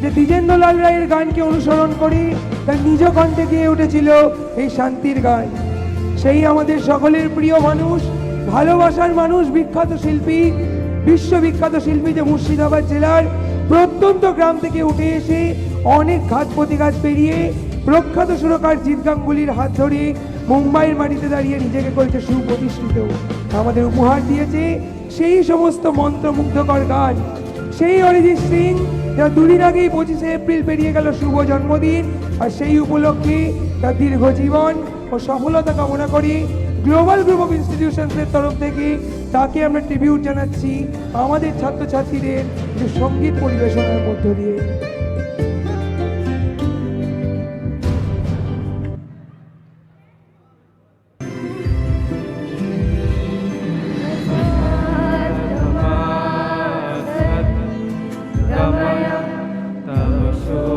যে দ্বিজেন্দ্রলাল রায়ের গানকে অনুসরণ করে তার নিজ কণ্ঠে গিয়ে উঠেছিল এই শান্তির গান। সেই আমাদের সকলের প্রিয় মানুষ, ভালোবাসার মানুষ, বিখ্যাত শিল্পী, বিশ্ববিখ্যাত শিল্পী যে মুর্শিদাবাদ জেলার প্রত্যন্ত গ্রাম থেকে উঠে এসে অনেক ঘাত প্রতিঘাত পেরিয়ে প্রখ্যাত সুরকার জিৎ গাঙ্গুলির হাত ধরে মুম্বাইয়ের মাটিতে দাঁড়িয়ে নিজেকে করেছে সুপ্রতিষ্ঠিত। আমাদের উপহার দিয়েছে সেই সমস্ত মন্ত্রমুগ্ধকর গান। সেই অরিজিৎ সিং যা দুদিন আগেই পঁচিশে এপ্রিল পেরিয়ে গেল শুভ জন্মদিন, আর সেই উপলক্ষে তার দীর্ঘ জীবন ও সফলতা কামনা করি গ্লোবাল গ্রুপ অফ ইনস্টিটিউশনসের তরফ থেকে। তাকে আমরা ট্রিবিউট জানাচ্ছি আমাদের ছাত্রছাত্রীদের যে সংগীত পরিবেশনার মধ্য দিয়ে। 소서.